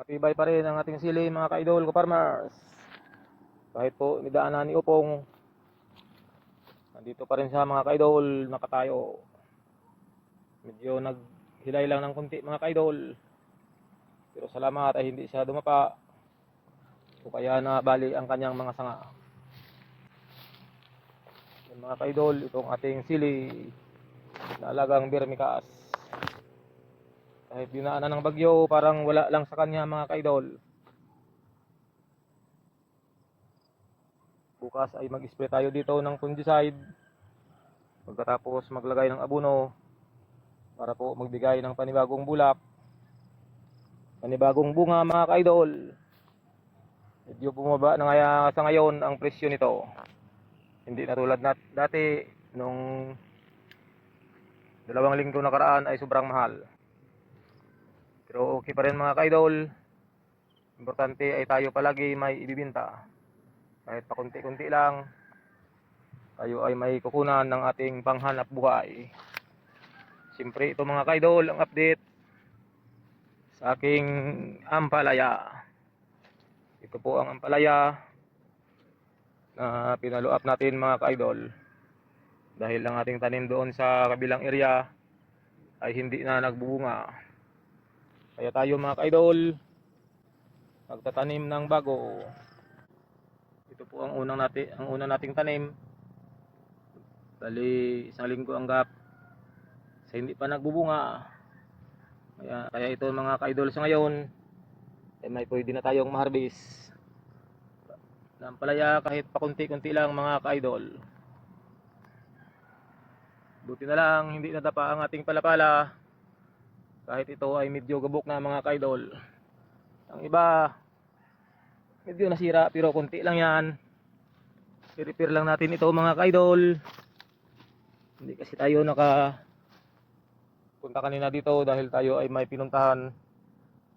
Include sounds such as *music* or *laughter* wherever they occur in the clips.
Matibay pa rin ang ating sili mga ka-idol ko farmers. Kahit po midaanan ni Upong. Nandito pa rin siya mga ka-idol nakatayo. Medyo naghilay lang ng kunti mga ka-idol. Pero salamat ay hindi siya dumapa. O kaya na bali ang kanyang mga sanga. Yan mga ka-idol, itong ating sili na alagang birmikas. Kahit dinaanan ng bagyo, parang wala lang sa kanya mga ka-idol. Bukas ay mag-spray tayo dito ng fungicide. Pagkatapos maglagay ng abono para po magbigay ng panibagong bulak. Panibagong bunga mga ka-idol. Medyo bumaba na ngaya sa ngayon ang presyo nito. Hindi na tulad nat dati nung dalawang linggo nakaraan ay sobrang mahal. Pero okay pa rin mga ka-idol. Importante ay tayo palagi may ibibinta. Kahit pakunti-kunti lang, tayo ay may kukunan ng ating panghanap buhay. Siyempre ito mga ka-idol, ang update sa aking ampalaya. Ito po ang ampalaya na pinalo up natin mga ka-idol. Dahil ang ating tanim doon sa kabilang area ay hindi na nagbubunga. Kaya tayo mga ka-idol, magtatanim ng bago. Ito po ang unang natin, ang una nating tanim. Bali, isang linggo ang gap. Sa hindi pa nagbubunga. Kaya, kaya ito mga ka-idol sa ngayon, ay may pwede na tayong maharbis. Ng palaya kahit pakunti-kunti lang mga ka-idol. Buti na lang, hindi nadapa ang ating palapala kahit ito ay medyo gabok na mga kaidol. Ang iba medyo nasira pero konti lang yan. I-repair lang natin ito mga kaidol. Hindi kasi tayo naka punta kanina dito dahil tayo ay may pinuntahan.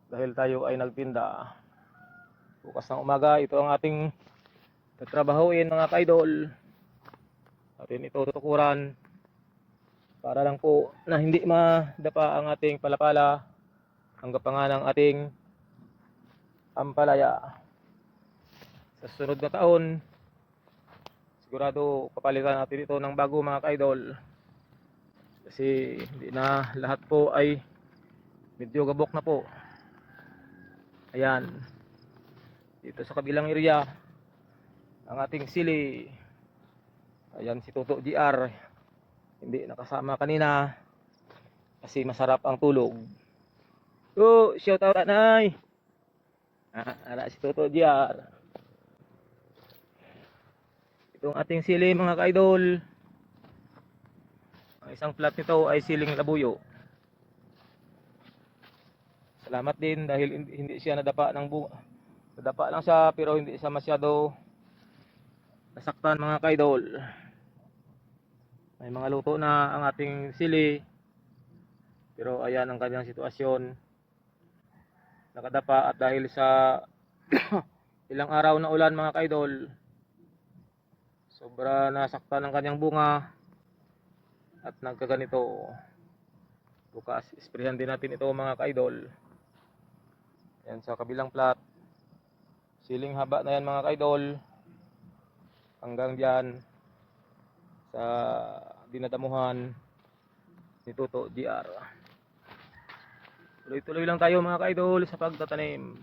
Dahil tayo ay nagtinda bukas ng umaga ito ang ating tatrabahuin mga kaidol. Natin ito tutukuran para lang po na hindi madapa ang ating palapala hanggang nga ng ating ampalaya sa sunod na taon sigurado papalitan natin ito ng bago mga kaidol. Kasi hindi na lahat po ay medyo gabok na po. Ayan. Dito sa kabilang area ang ating sili. Ayan si Toto GR hindi nakasama kanina kasi masarap ang tulog. Oh, shout out anay. Ah, ara si Toto Diar. Itong ating sili mga ka-idol. Ang isang plat nito ay siling labuyo. Salamat din dahil hindi- siya nadapa ng bunga. Nadapa lang siya pero hindi siya masyado nasaktan mga ka-idol. May mga luto na ang ating sili. Pero ayan ang kanyang sitwasyon. Nakadapa at dahil sa *clears throat* ilang araw na ulan mga kaidol, sobra nasaktan ang kanyang bunga at nagkaganito. Bukas, isprehan din natin ito mga kaidol. Yan sa kabilang plat. Siling haba na yan mga kaidol. Hanggang dyan sa dinadamuhan ni Toto GR. Tuloy-tuloy lang tayo mga ka-idol sa pagtatanim.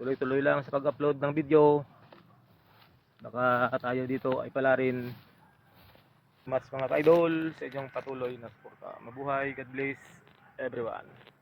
Tuloy-tuloy lang sa pag-upload ng video. Baka tayo dito ay pala rin mas mga ka-idol sa inyong patuloy na suporta. Mabuhay, God bless everyone.